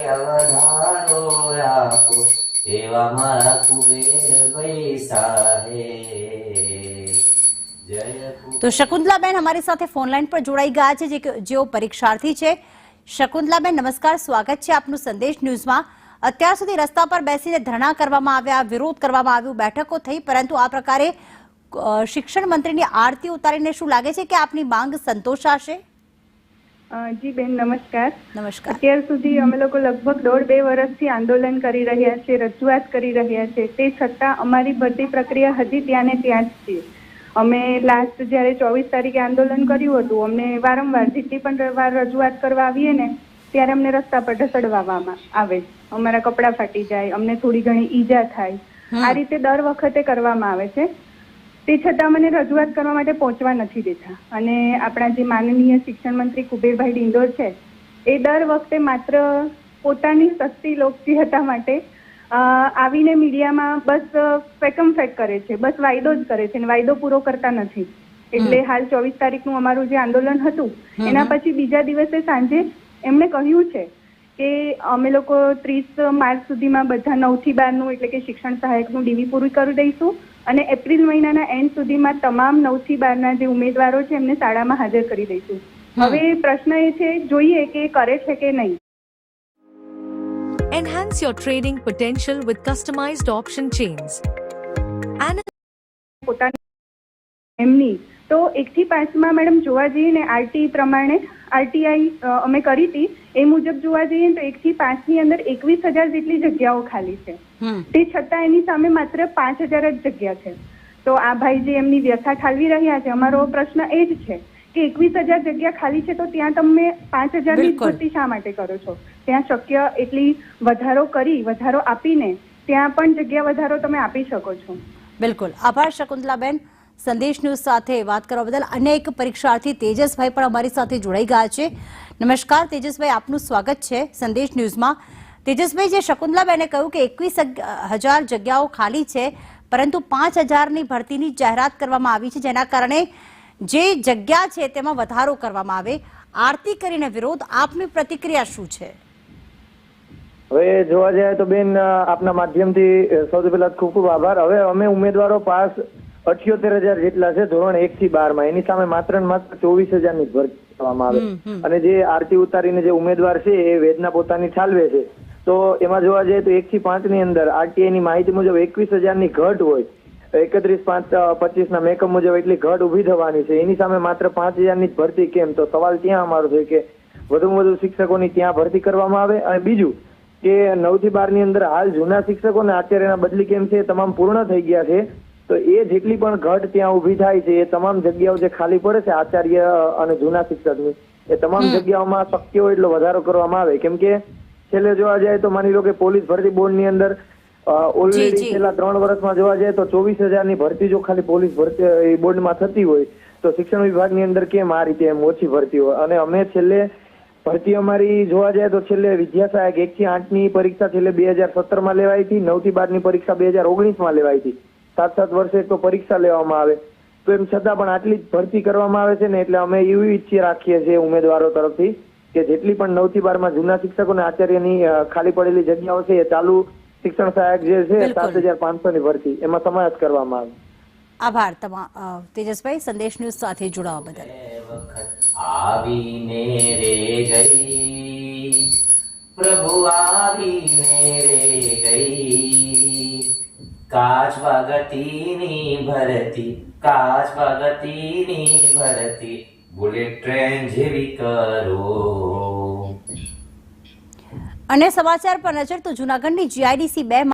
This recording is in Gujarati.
અવધારો આપો એવા મારા કુબેર પૈસા હે તો શકુંતલાબેન અમારી સાથે ફોનલાઈન પર જોડાઈ ગયા છે જેઓ પરીક્ષાર્થી છે. શકુંતલાબેન, નમસ્કાર, સ્વાગત છે આપનું સંદેશ ન્યૂઝમાં. અત્યાર સુધી રસ્તા પર બેસીને ધરણા કરવામાં આવ્યા, વિરોધ કરવામાં આવ્યું, બેઠકો થઈ, પરંતુ આ પ્રકારે શિક્ષણ મંત્રીની આરતી ઉતારીને શું લાગે છે કે આપની માંગ સંતોષાશે? જી બેન નમસ્કાર. નમસ્કાર. અત્યાર સુધી અમે લોકો લગભગ દોઢ બે વર્ષથી આંદોલન કરી રહ્યા છે રજૂઆત કરી રહ્યા છે તે છતાં અમારી ભરતી પ્રક્રિયા હજી ત્યાં ને ત્યાં જ છે. અમે લાસ્ટ જ્યારે ચોવીસ તારીખે આંદોલન કર્યું હતું અમને વારંવાર જેટલી પણ વાર રજૂઆત કરવા આવીએ ને ત્યારે અમને રસ્તા પર ઢસડવામાં આવે. અમારા કપડાં ફાટી જાય અમને થોડી ઘણી ઈજા થાય. આ રીતે દર વખતે કરવામાં આવે છે. તે છતાં મને રજૂઆત કરવા માટે પહોંચવા નથી દેતા. અને આપણા જે માનનીય શિક્ષણ મંત્રી કુબેરભાઈ ડિંડોર છે એ દર વખતે માત્ર પોતાની સસ્તી લોકપ્રિયતા માટે આવીને મીડિયામાં બસ ફેકમ ફેક કરે છે બસ વાયદો જ કરે છે અને વાયદો પૂરો કરતા નથી. એટલે હાલ ચોવીસ તારીખનું અમારું જે આંદોલન હતું એના પછી બીજા દિવસે સાંજે એમણે કહ્યું છે કે અમે લોકો ત્રીસ માર્ચ સુધીમાં બધા નવથી બાર એટલે કે શિક્ષણ સહાયકનું ડીવી પૂરું કરી દઈશું. અને એપ્રિલ મહિનાના એન્ડ સુધીમાં તમામ નવથી બારના જે ઉમેદવારો છે એમને શાળામાં હાજર કરી દઈશું. હવે પ્રશ્ન એ છે જોઈએ કે કરે છે કે નહીં. Enhance your trading potential with customized option chains. પોતાની એમની તો એકથી પાંચમાં મેડમ જોવા જઈએ ને આરટી પ્રમાણે આરટીઆઈ અમે કરી હતી. એ મુજબ જોવા જઈએ તો એકથી પાંચની અંદર એકવીસ હજાર જેટલી જગ્યાઓ ખાલી છે. તે છતાં એની સામે માત્ર પાંચ હજાર જ જગ્યા છે. તો આ ભાઈ જે એમની વ્યથા ઠાલવી રહ્યા છે અમારો પ્રશ્ન એ જ છે કે એકવીસ હજાર જગ્યા ખાલી છે તો ત્યાં તમે પાંચ હજારની. ભરતી શા માટે કરો છો? ત્યાં શક્ય એટલી વધારો કરી વધારો આપીને ત્યાં પણ જગ્યા વધારો તમે આપી શકો છો. બિલકુલ. આભાર શકુંતલાબેન. સંદેશ ન્યૂઝ સાથે વાત કરવા બદલ અનેક પરીક્ષાર્થી તેજસભાઈ પણ અમારી સાથે જોડાઈ ગયા છે. નમસ્કાર, તેજસભાઈ, આપનું સ્વાગત છે સંદેશ ન્યૂઝમાં. તેજસભાઈ, જે શકુંતલાબેને કહ્યું કે એકવીસ હજાર જગ્યાઓ ખાલી છે, પરંતુ પાંચ હજારની ભરતીની જાહેરાત કરવામાં આવી છે, જેના કારણે જે જગ્યા છે તેમાં વધારો કરવામાં આવે. આરતી કરીને વિરોધ, આપની પ્રતિક્રિયા શું છે? હવે જોવા જાય તો બેન આપના માધ્યમથી સૌથી પહેલા ખૂબ ખૂબ આભાર. હવે અમે ઉમેદવારો પાસ અઠ્યોતેર હજાર જેટલા છે ધોરણ એક થી બારમાં. એની સામે માત્ર ને માત્ર ચોવીસ હજારની ભરતી કરવામાં આવે. અને જે આરતી ઉતારીને જે ઉમેદવાર છે એ વેદના પોતાની ઠાલવે છે. તો એમાં જોવા જઈએ તો એક થી પાંચની અંદર આરટીઆઈ ની માહિતી મુજબ એકવીસ હજારની ઘટ હોય. એકત્રીસ પાંચ પચીસ ના મેકઅપ મુજબ એટલી ઘટ ઊભી થવાની છે. એની સામે માત્ર પાંચ હજારની જ ભરતી કેમ? તો સવાલ ત્યાં અમારો છે કે વધુમાં વધુ શિક્ષકોની ત્યાં ભરતી કરવામાં આવે. અને બીજું કે નવથી બારની અંદર હાલ જૂના શિક્ષકો અને આચાર્યના બદલી કેમ છે? તમામ પૂર્ણ થઈ ગયા છે. તો એ જેટલી પણ ઘટ ત્યાં ઊભી થાય છે એ તમામ જગ્યાઓ જે ખાલી પડે છે આચાર્ય અને જૂના શિક્ષકની એ તમામ જગ્યાઓમાં શક્ય હોય એટલો વધારો કરવામાં આવે. કેમ કે છેલ્લે જોવા જાય તો માની લો કે પોલીસ ભરતી બોર્ડની અંદર ઓલરેડી છેલ્લા ત્રણ વર્ષમાં જોવા જાય તો ચોવીસની ભરતી જો ખાલી પોલીસ ભરતી બોર્ડમાં થતી હોય તો શિક્ષણ વિભાગની અંદર કેમ આ રીતે એમ ઓછી ભરતી હોય? અને અમે છેલ્લે ભરતી અમારી જોવા જાય તો છેલ્લે વિદ્યા સહાયક એક થી આઠની પરીક્ષા છેલ્લે બે હજાર સત્તરમાં લેવાઈ હતી નવથી બારની પરીક્ષા બે હજાર ઓગણીસમાં લેવાઈ હતી. સાત સાત વર્ષે તો પરીક્ષા લેવામાં આવે. તો એમ છતાં પણ આટલી જ ભરતી કરવામાં આવે છે ને એટલે અમે એવી ઈચ્છી રાખીએ છીએ ઉમેદવારો તરફથી કે જેટલી પણ નવથી બાર જૂના શિક્ષકો અને આચાર્યની ખાલી પડેલી જગ્યાઓ છે એ ચાલુ શિક્ષણ સહાયક જે છે સાત હજાર પાંચસો ની ભરતી એમાં સમાવેશ કરવામાં આવે. આભાર તમા તેજસભાઈ સંદેશ ન્યૂઝ સાથે જોડાવા બદલ. આવીને રે ગઈ પ્રભુ આવીને રે ગઈ. કાચ ભગતીની ભરતી, કાચ ભગતીની ભરતી. બુલેટ ટ્રેન જેવી કરો. અને સમાચાર પર નજર તો જૂનાગઢની જીઆઈડીસી બે